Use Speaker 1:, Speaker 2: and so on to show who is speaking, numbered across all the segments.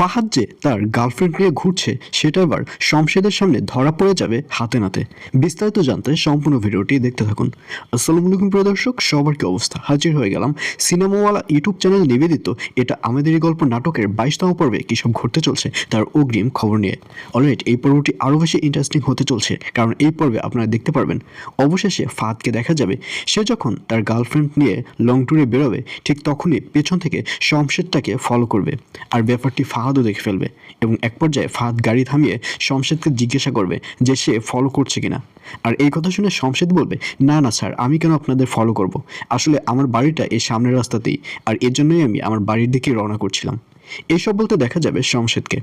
Speaker 1: ফাহাদ যে তার গার্লফ্রেন্ড নিয়ে ঘুরছে, সেটা এবার শমশেদের সামনে ধরা পড়ে যাবে হাতে নাতে। বিস্তারিত জানতে সম্পূর্ণ ভিডিওটি দেখতে থাকুন। আসসালামু আলাইকুম, প্রিয় দর্শক, সবার কি অবস্থা? হাজির হয়ে গেলাম সিনেমাওয়ালা ইউটিউব চ্যানেল নিবেদিত এটা আমাদেরই গল্প নাটকের বাইশতম পর্বে কী সব ঘটতে চলছে তার অগ্রিম খবর নিয়ে। অলরাইট এই পর্বটি আরও বেশি ইন্টারেস্টিং হতে চলছে, কারণ এই পর্বে আপনারা দেখতে পারবেন। অবশেষে ফাহাদকে দেখা যাবে, সে যখন তার গার্লফ্রেন্ড নিয়ে লং ট্যুরে বেরোবে, ঠিক তখনই পেছন থেকে শমশেদ তাকে ফলো করবে। আর ব্যাপারটি ফাহাদও দেখে ফেলবে এবং এক পর্যায়ে ফাহাদ গাড়ি থামিয়ে শমশেদকে জিজ্ঞাসা করবে যে সে ফলো করছে কিনা। আর এই কথা শুনে শমশেদ বলবে, না না স্যার আমি কেন আপনাদের ফলো করব? আসলে আমার বাড়িটা এই সামনের রাস্তাতেই, আর এর জন্যই আমি আমার বাড়ির দিকে রওনা করছিলাম। এইসব বলতে দেখা যাবে শমশেদকে।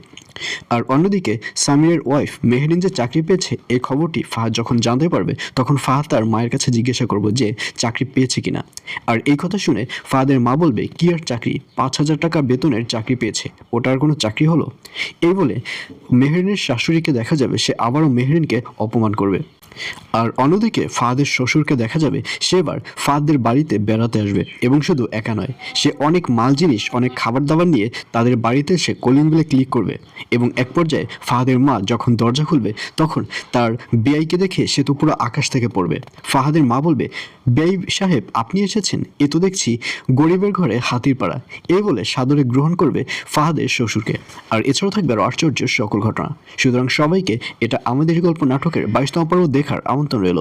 Speaker 1: আর অন্যদিকে, সামিরের ওয়াইফ মেহরিন যে চাকরি পেয়েছে এই খবরটি ফাহাদ যখন জানতে পারবে, তখন ফাহাদ তার মায়ের কাছে জিজ্ঞাসা করব যে, চাকরি পেয়েছে কিনা? আর এই কথা শুনে ফাহাদের মা বলবে, কি আর চাকরি? পাঁচ হাজার টাকা বেতনের চাকরি পেয়েছে। ওটার কোনো চাকরি হলো? এই বলে মেহরিনের শাশুড়িকে দেখা যাবে, সে আবারও মেহরিনকে অপমান করবে। আর অন্যদিকে ফাহাদের শ্বশুরকে দেখা যাবে, সে এবার ফাহাদের বাড়িতে বেড়াতে আসবে এবং শুধু একা নয়, সে অনেক মাল জিনিস, অনেক খাবার দাবার নিয়ে তাদের বাড়িতে সে কলিং বেলে ক্লিক করবে এবং এক পর্যায়ে ফাহাদের মা যখন দরজা খুলবে, তখন তার বেআইকে দেখে সে তো পুরো আকাশ থেকে পড়বে। ফাহাদের মা বলবে, বেআই সাহেব, আপনি এসেছেন? এ তো দেখছি গরিবের ঘরে হাতির পাড়া। এই বলে সাদরে গ্রহণ করবে ফাহাদের শ্বশুরকে। আর এছাড়াও থাকবে আরও আশ্চর্য সকল ঘটনা। সুতরাং সবাইকে এটা আমাদের গল্প নাটকের বাইশতম পর্ব দেখার আমন্ত্রণ রইল।